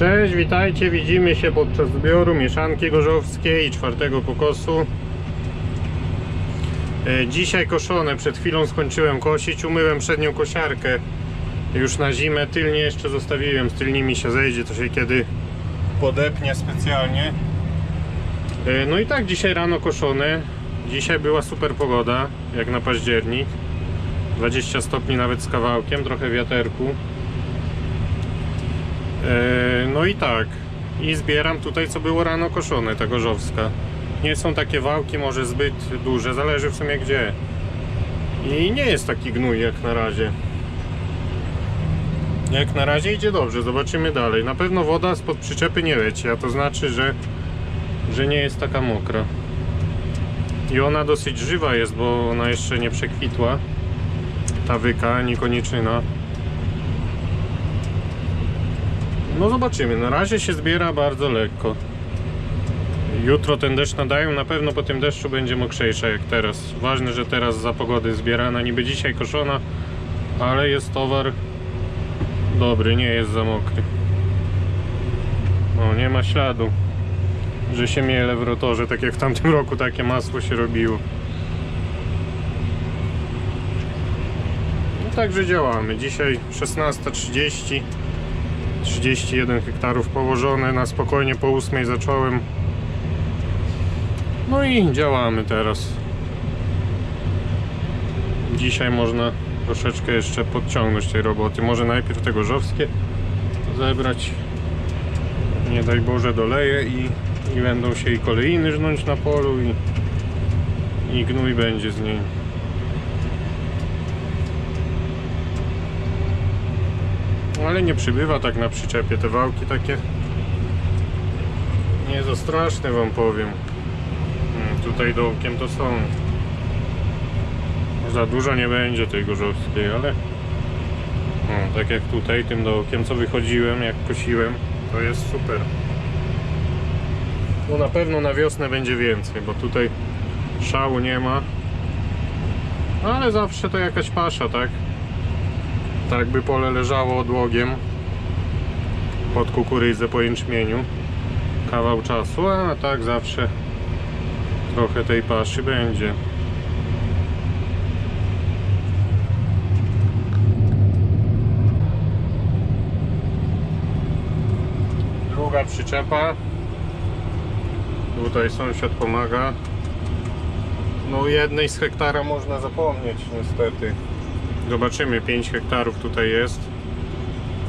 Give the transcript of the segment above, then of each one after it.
Cześć, witajcie. Widzimy się podczas zbioru mieszanki gorzowskiej i czwartego kokosu. E, Dzisiaj koszone, przed chwilą skończyłem kosić, umyłem przednią kosiarkę już na zimę, tylnie jeszcze zostawiłem, z tylnymi się zejdzie, to się kiedy podepnie specjalnie. E, No i tak, dzisiaj rano koszone. Dzisiaj była super pogoda, jak na październik. 20 stopni nawet z kawałkiem, trochę wiaterku. E, No i tak. I zbieram tutaj, co było rano koszone, ta gorzowska. Nie są takie wałki, może zbyt duże, zależy w sumie gdzie. I nie jest taki gnój jak na razie. Jak na razie idzie dobrze, zobaczymy dalej. Na pewno woda spod przyczepy nie leci, a to znaczy, że, że nie jest taka mokra. I ona dosyć żywa jest, bo ona jeszcze nie przekwitła. Ta wyka, ani No zobaczymy, na razie się zbiera bardzo lekko. Jutro ten deszcz nadają, na pewno po tym deszczu będzie mokrzejsza jak teraz. Ważne, że teraz za pogody zbierana, niby dzisiaj koszona, ale jest towar dobry, nie jest za mokry. No, nie ma śladu, że się miele w rotorze, tak jak w tamtym roku takie masło się robiło. No także działamy. Dzisiaj 16.30 31 hektarów położone. Na spokojnie po 8 zacząłem. No i działamy teraz. Dzisiaj można troszeczkę jeszcze podciągnąć tej roboty. Może najpierw te gorzowskie zebrać. Nie daj Boże doleję i, i będą się i kolejny żnąć na polu i, i gnój będzie z niej ale nie przybywa tak na przyczepie. Te wałki takie nie za straszne wam powiem. Mm, tutaj dołkiem to są. Za dużo nie będzie tej gorzowskiej, ale no, tak jak tutaj tym dołkiem co wychodziłem jak kosiłem to jest super. No na pewno na wiosnę będzie więcej bo tutaj szału nie ma. Ale zawsze to jakaś pasza tak tak by pole leżało odłogiem pod kukurydzę po jęczmieniu kawał czasu, a tak zawsze trochę tej paszy będzie. Druga przyczepa. Tutaj sąsiad pomaga. No jednej z hektara można zapomnieć niestety. Zobaczymy, 5 hektarów tutaj jest.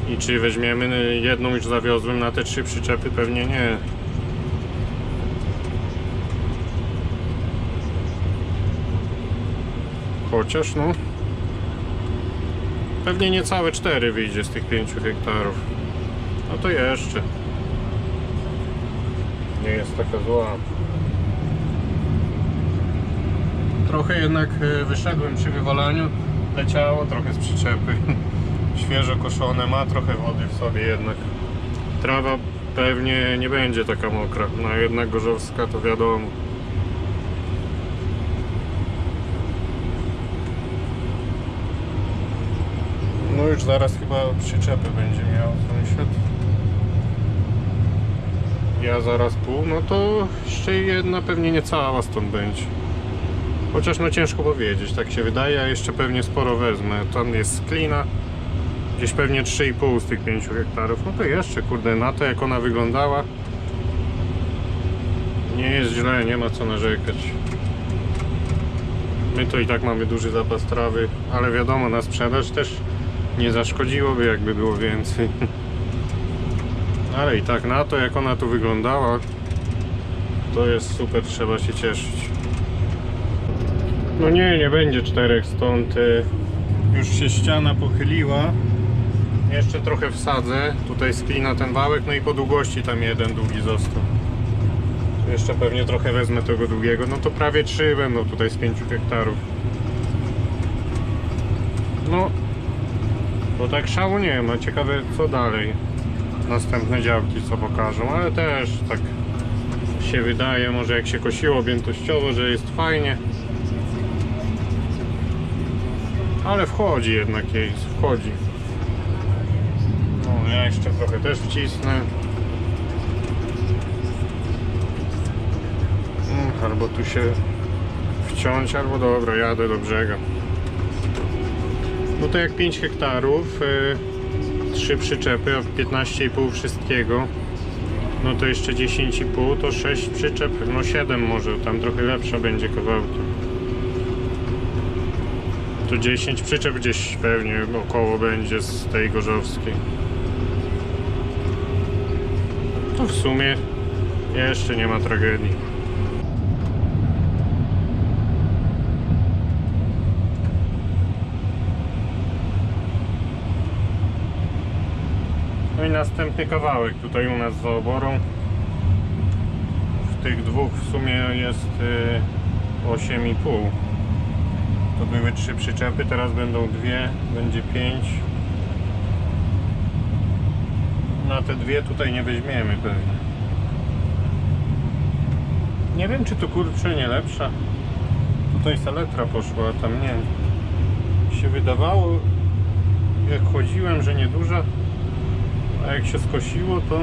I czy weźmiemy jedną już zawiozłem na te trzy przyczepy? Pewnie nie. Chociaż no. Pewnie niecałe 4 wyjdzie z tych 5 hektarów. No to jeszcze. Nie jest taka zła. Trochę jednak e, wyszedłem przy wywalaniu. Leciało trochę z przyczepy. Świeżo koszone, ma trochę wody w sobie jednak. Trawa pewnie nie będzie taka mokra. No jednak gorzowska to wiadomo. No już zaraz chyba przyczepę będzie miał sąsiad. Ja zaraz pół, no to jeszcze jedna pewnie nie cała stąd będzie. Chociaż no ciężko powiedzieć, tak się wydaje, a jeszcze pewnie sporo wezmę. Tam jest sklina, gdzieś pewnie 3,5 z tych 5 hektarów. No to jeszcze, kurde, na to jak ona wyglądała, nie jest źle, nie ma co narzekać. My to i tak mamy duży zapas trawy, ale wiadomo, na sprzedaż też nie zaszkodziłoby, jakby było więcej. Ale i tak na to, jak ona tu wyglądała, to jest super, trzeba się cieszyć. No nie, nie będzie czterech, stąd y, już się ściana pochyliła. Jeszcze trochę wsadzę, tutaj sklina ten wałek, no i po długości tam jeden długi został. Jeszcze pewnie trochę wezmę tego długiego, no to prawie trzy będą tutaj z 5 hektarów. No, bo tak szału nie ma, ciekawe co dalej. Następne działki co pokażą, ale też tak się wydaje, może jak się kosiło objętościowo, że jest fajnie. Ale wchodzi jednak jej, wchodzi. No, ja jeszcze trochę też wcisnę. Mm, Albo tu się wciąć, albo dobra, jadę do brzega. No to jak 5 hektarów, y, 3 przyczepy, a 15,5 wszystkiego, no to jeszcze 10,5 to 6 przyczep, no 7 może, tam trochę lepsza będzie kawałkiem. To 10 przyczep gdzieś pewnie około będzie z tej gorzowskiej. To w sumie jeszcze nie ma tragedii. No i następny kawałek tutaj u nas za oborą. W tych dwóch w sumie jest y, 8,5. To były trzy przyczepy, teraz będą dwie, będzie pięć. Na te dwie tutaj nie weźmiemy pewnie. Nie wiem czy to kurczę nie lepsza. Tutaj saletra poszła, a tam nie. Się wydawało jak chodziłem, że nieduża, a jak się skosiło to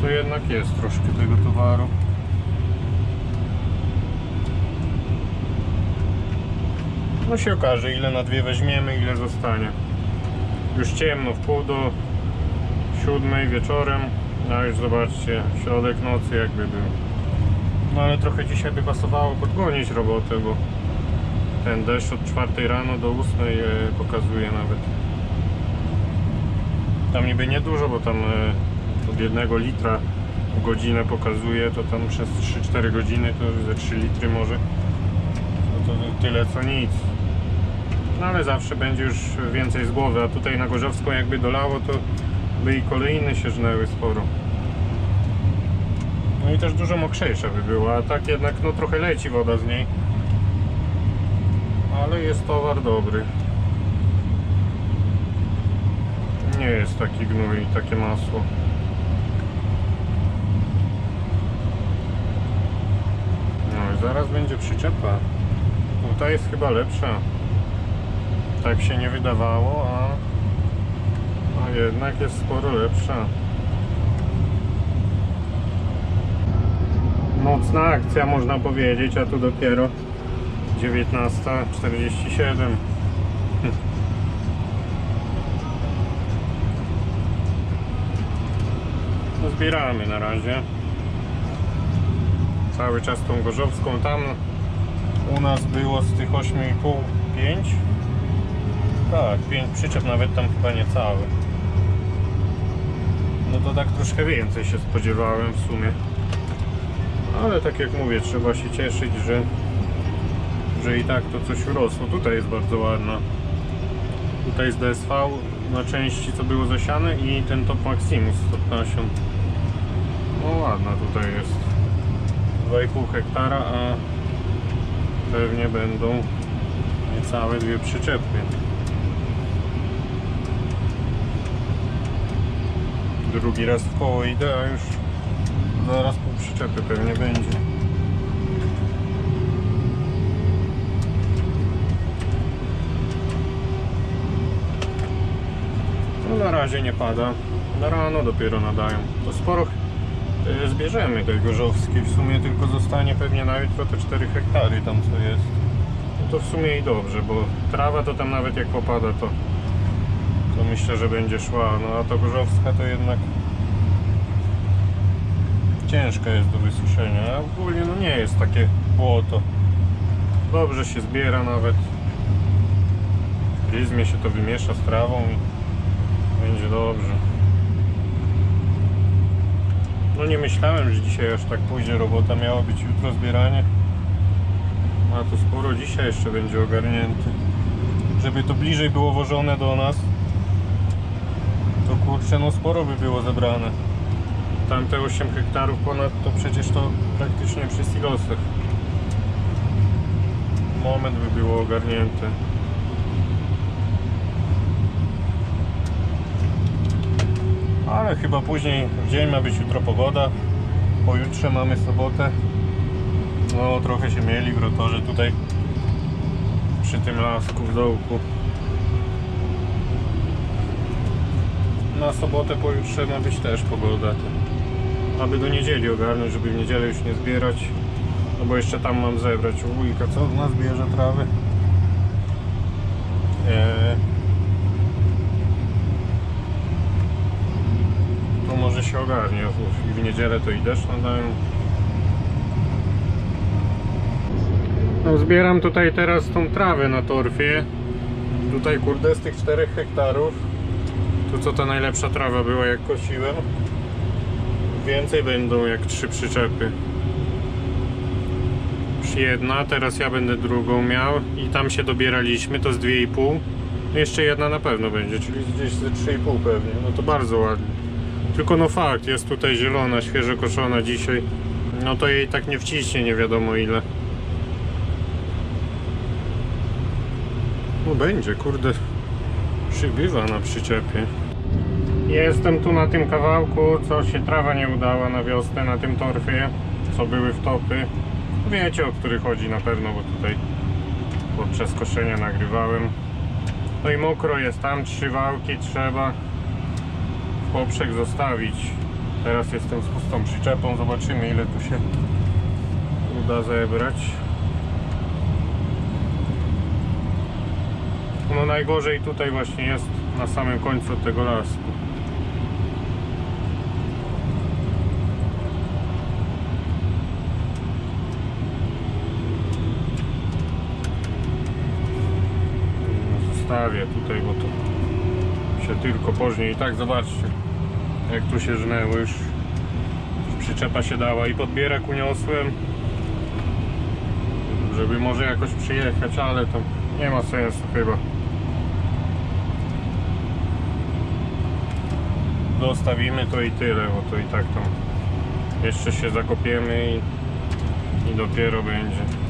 to jednak jest troszkę tego towaru. No się okaże, ile na dwie weźmiemy, ile zostanie. Już ciemno, w pół do siódmej wieczorem. A już zobaczcie, środek nocy jakby był. No ale trochę dzisiaj by pasowało podgonić robotę, bo ten deszcz od czwartej rano do ósmej e, pokazuje nawet. Tam niby niedużo, bo tam e, od jednego litra godzinę pokazuje, to tam przez 3-4 godziny to ze 3 litry może. No to tyle co nic. No ale zawsze będzie już więcej z głowy, a tutaj na Gorzowską jakby dolało, to by i kolejne się żnęły sporo. No i też dużo mokrzejsza by była, a tak jednak no trochę leci woda z niej. Ale jest towar dobry. Nie jest taki gnój, takie masło. No i zaraz będzie przyczepa. Tutaj jest chyba lepsza. Tak się nie wydawało, a, a jednak jest sporo lepsza. Mocna akcja można powiedzieć, a tu dopiero 19.47. No zbieramy na razie. Cały czas tą gorzowską tam u nas było z tych 8,5 5 tak, 5 przyczep nawet tam chyba nie cały. No to tak troszkę więcej się spodziewałem w sumie. Ale tak jak mówię trzeba się cieszyć, że że i tak to coś urosło. Tutaj jest bardzo ładna. Tutaj jest DSV na części co było zasiane i ten Top Maximus top nasion. No ładna tutaj jest. 2,5 hektara, a pewnie będą niecałe dwie przyczepy. Drugi raz w koło idę, a już zaraz pół przyczepy pewnie będzie. No na razie nie pada. Na rano dopiero nadają. To sporo e, zbierzemy tej gorzowskiej. W sumie tylko zostanie pewnie na jutro te 4 hektary tam co jest. No to w sumie i dobrze, bo trawa to tam nawet jak popada to to myślę, że będzie szła. No a to gorzowska to jednak ciężka jest do wysuszenia. A ogólnie no nie jest takie błoto. Dobrze się zbiera nawet. W pryzmie się to wymiesza z trawą i będzie dobrze. No nie myślałem, że dzisiaj aż tak pójdzie robota. Miało być jutro zbieranie. A to sporo dzisiaj jeszcze będzie ogarnięty. Żeby to bliżej było wożone do nas, kurczę, no sporo by było zebrane. Tamte 8 hektarów ponad to przecież to praktycznie przy silosach. Moment by było ogarnięte. Ale chyba później w dzień ma być jutro pogoda. Pojutrze mamy sobotę. No trochę się mieli w rotorze tutaj przy tym lasku w dołku. Na sobotę pojutrze ma być też pogoda. Aby do niedzieli ogarnąć, żeby w niedzielę już nie zbierać. No bo jeszcze tam mam zebrać u wujka, co u nas bierze trawy. Eee, to może się ogarnie. I w niedzielę to i deszcz nadają. No zbieram tutaj teraz tą trawę na torfie. Tutaj kurde z tych 4 hektarów. Tu co ta najlepsza trawa była jak kosiłem. Więcej będą jak trzy przyczepy. Już jedna, teraz ja będę drugą miał i tam się dobieraliśmy, to z 2,5. Jeszcze jedna na pewno będzie, czyli gdzieś ze 3,5 pewnie. No to bardzo ładnie. Tylko no fakt, jest tutaj zielona, świeżo koszona dzisiaj. No to jej tak nie wciśnie, nie wiadomo ile. No będzie, kurde. Przybywa na przyczepie. Jestem tu na tym kawałku, co się trawa nie udała na wiosnę, na tym torfie, co były wtopy. Wiecie o który chodzi na pewno, bo tutaj podczas koszenia nagrywałem. No i mokro jest tam, trzy wałki trzeba w poprzek zostawić. Teraz jestem z pustą przyczepą, zobaczymy ile tu się uda zebrać. No najgorzej tutaj właśnie jest na samym końcu tego lasu. Zostawię tutaj, bo to się tylko później i tak zobaczcie jak tu się żnęło już przyczepa się dała i podbierak uniosłem żeby może jakoś przyjechać, ale to nie ma sensu chyba. Dostawimy to i tyle, bo to i tak tam jeszcze się zakopiemy i, i dopiero będzie.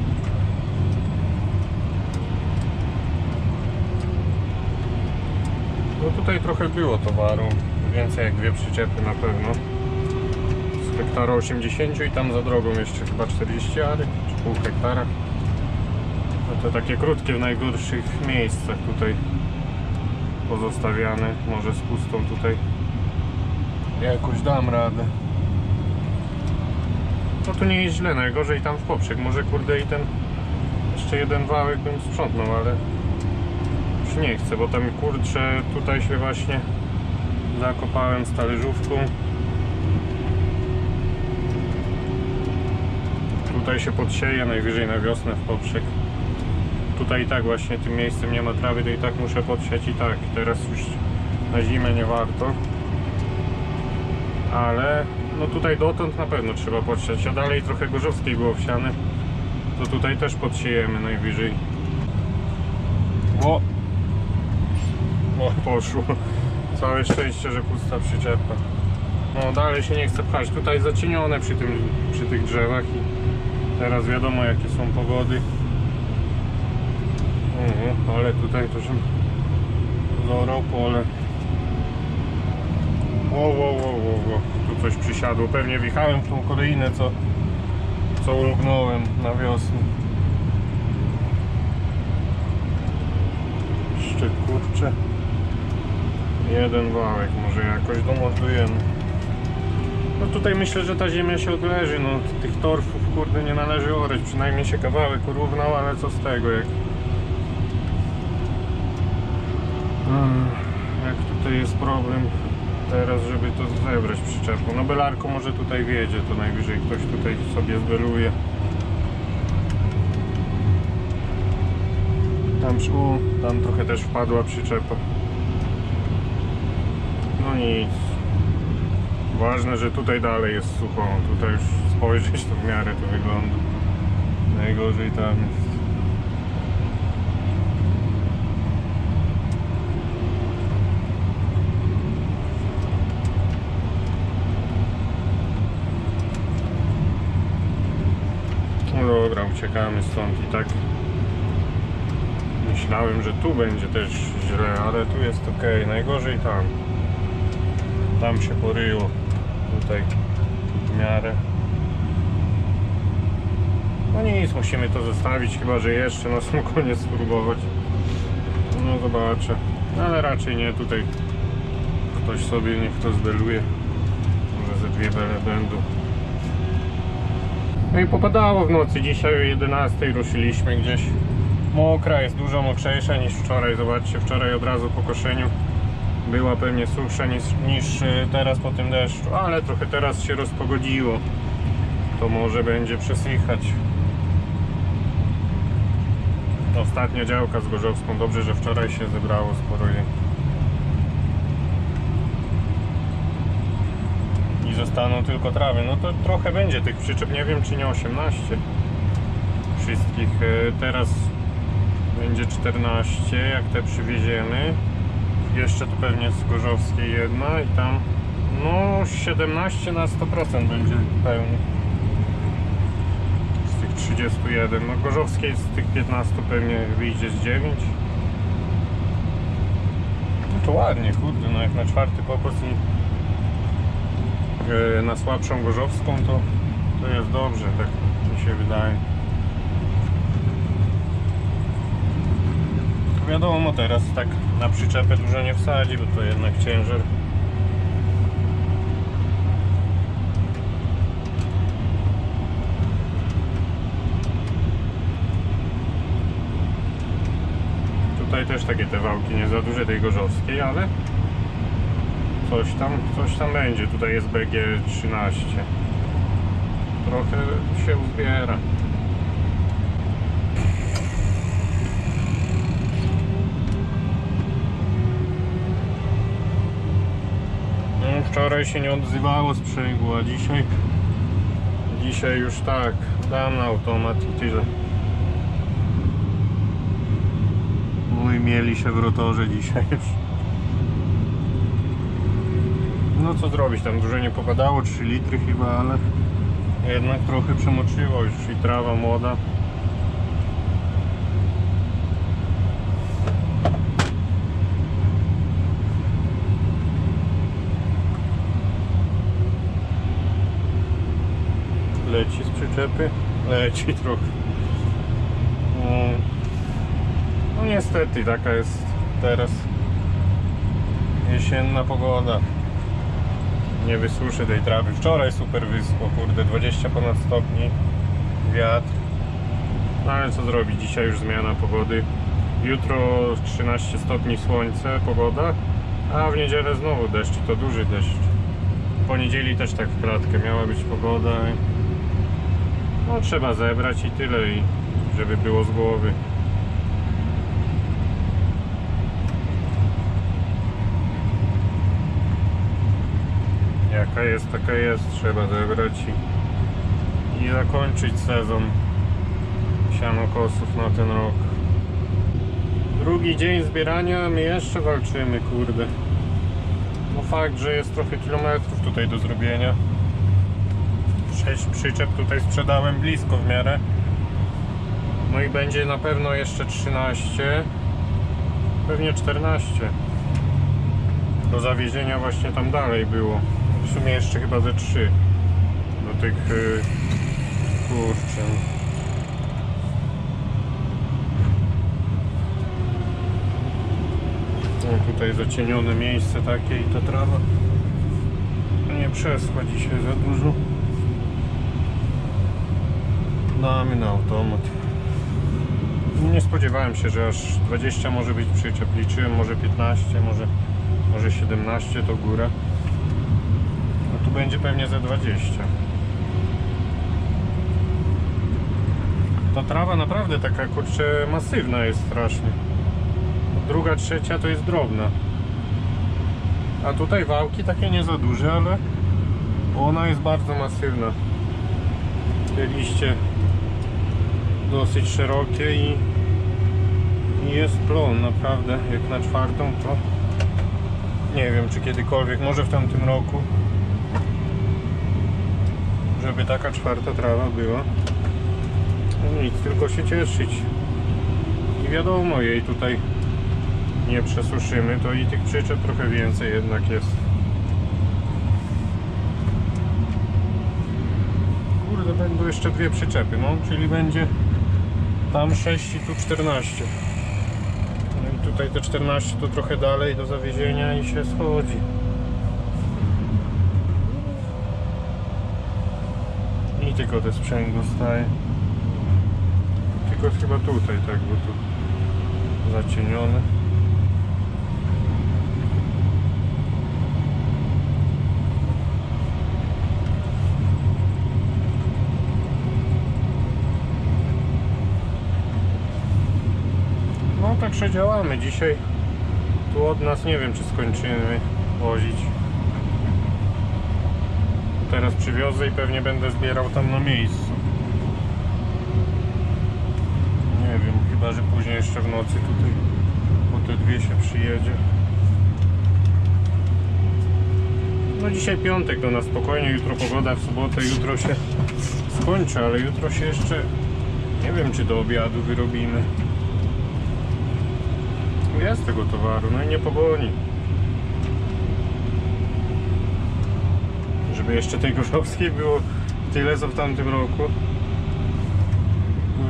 No tutaj trochę było towaru, więcej jak dwie przyczepy na pewno. Z hektara 80 i tam za drogą jeszcze chyba 40 ary, czy pół hektara. No to takie krótkie w najgorszych miejscach tutaj pozostawiane. Może z pustą tutaj jakoś dam radę. No tu nie jest źle, najgorzej tam w poprzek. Może kurde i ten jeszcze jeden wałek bym sprzątnął, ale nie chcę, bo tam kurczę tutaj się właśnie zakopałem z talerzówką. Tutaj się podsieje najwyżej na wiosnę w poprzek. Tutaj i tak właśnie tym miejscem nie ma trawy, to i tak muszę podsiać i tak. Teraz już na zimę nie warto. Ale no tutaj dotąd na pewno trzeba podsiać, a dalej trochę gorzowskiej było wsiane. To tutaj też podsiejemy najwyżej. O! Poszło. Całe szczęście, że pusta przyczepa. No dalej się nie chce pchać. Tutaj zacienione przy, tym, przy tych drzewach i teraz wiadomo jakie są pogody. Mhm, ale tutaj to się zorał pole. Wo, wo, wo, wo, wo. Tu coś przysiadło. Pewnie wjechałem w tą kolejnę, co, co ulgnąłem na wiosnę. Jeszcze kurczę. Jeden wałek może jakoś domontujemy. No tutaj myślę, że ta ziemia się odleży. No tych torfów kurde nie należy orać. Przynajmniej się kawałek urównał, ale co z tego jak Mm, Jak tutaj jest problem teraz, żeby to zebrać przyczepą. No belarko może tutaj wiedzie, to najwyżej ktoś tutaj sobie zbeluje. Tam, u, tam trochę też wpadła przyczepa. Nic. Ważne, że tutaj dalej jest sucho. Tutaj już spojrzeć to w miarę to wygląda. Najgorzej tam jest. No dobra, uciekamy stąd i tak myślałem, że tu będzie też źle, ale tu jest ok. Najgorzej tam. Tam się poryło. Tutaj w miarę. No nic, musimy to zostawić, chyba że jeszcze na sam koniec spróbować. No zobaczę. Ale raczej nie tutaj. ktoś sobie niech to zbeluje. Może ze dwie bele będą. No i popadało w nocy. Dzisiaj o 11 ruszyliśmy gdzieś. Mokra jest dużo mokrzejsza niż wczoraj. Zobaczcie, wczoraj od razu po koszeniu była pewnie suchsza niż, niż y, teraz po tym deszczu, ale trochę teraz się rozpogodziło. To może będzie przesychać. Ostatnia działka z Gorzowską. Dobrze, że wczoraj się zebrało sporo jej. I zostaną tylko trawy. No to trochę będzie tych przyczep. Nie wiem, czy nie 18 wszystkich. E, Teraz będzie 14, jak te przywieziemy. Jeszcze tu pewnie z Gorzowskiej jedna i tam no 17 na 100% będzie pełny. Z tych 31. No Gorzowskiej z tych 15 pewnie wyjdzie z 9. No to ładnie, kurde, no jak na czwarty pokos i e, na słabszą Gorzowską to, to jest dobrze, tak mi się wydaje. Wiadomo, teraz tak na przyczepę dużo nie wsadzi, bo to jednak ciężar. Tutaj też takie te wałki nie za duże tej gorzowskiej, ale coś tam, coś tam będzie. Tutaj jest BG13. Trochę się uzbiera. No, wczoraj się nie odzywało sprzęgło, a dzisiaj dzisiaj już tak, dam na automat i tyle. No i mieli się w rotorze dzisiaj już. No co zrobić, tam dużo nie popadało, 3 litry chyba, ale jednak trochę przemoczyło już i trawa młoda. Leci z przyczepy? Leci trochę. No, no niestety taka jest teraz jesienna pogoda. Nie wysuszy tej trawy. Wczoraj super wyschło, kurde, 20 ponad stopni, wiatr. No ale co zrobić, dzisiaj już zmiana pogody. Jutro 13 stopni słońce, pogoda, a w niedzielę znowu deszcz, to duży deszcz. W poniedzieli też tak w klatkę miała być pogoda. No trzeba zebrać i tyle, i żeby było z głowy. Jaka jest, taka jest. Trzeba zebrać i, i zakończyć sezon sianokosów na ten rok. Drugi dzień zbierania, my jeszcze walczymy, kurde. No fakt, że jest trochę kilometrów tutaj do zrobienia. 6 przyczep tutaj sprzedałem blisko w miarę. No i będzie na pewno jeszcze 13, pewnie 14. Do zawiezienia właśnie tam dalej było. W sumie jeszcze chyba ze 3 do tych yy, kurczę. No tutaj zacienione miejsce takie i ta trawa nie przeschła dzisiaj za dużo. Damy na automat. Nie spodziewałem się, że aż 20 może być przyczep. Liczyłem może 15, może, może 17 to góra. No tu będzie pewnie ze 20. Ta trawa naprawdę taka kurczę masywna jest strasznie. Druga, trzecia to jest drobna. A tutaj wałki takie nie za duże, ale ona jest bardzo masywna. Te liście dosyć szerokie i, jest plon naprawdę. Jak na czwartą to nie wiem czy kiedykolwiek, może w tamtym roku żeby taka czwarta trawa była. No nic, tylko się cieszyć. I wiadomo, jej tutaj nie przesuszymy, to i tych przyczep trochę więcej jednak jest. Kurde, będą jeszcze dwie przyczepy, no, czyli będzie tam 6 i tu 14 no i tutaj te 14 to trochę dalej do zawiezienia i się schodzi. I tylko te sprzęgło staje tylko chyba tutaj tak, bo tu zacienione. Także działamy. Dzisiaj tu od nas nie wiem czy skończymy wozić. Teraz przywiozę i pewnie będę zbierał tam na miejscu. Nie wiem, chyba że później jeszcze w nocy tutaj po te dwie się przyjedzie. No dzisiaj piątek do nas spokojnie, jutro pogoda w sobotę, jutro się skończy, ale jutro się jeszcze nie wiem czy do obiadu wyrobimy. Jest tego towaru, no i nie pogoni. Żeby jeszcze tej gorzowskiej było tyle co w tamtym roku.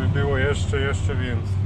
By było jeszcze, jeszcze więcej.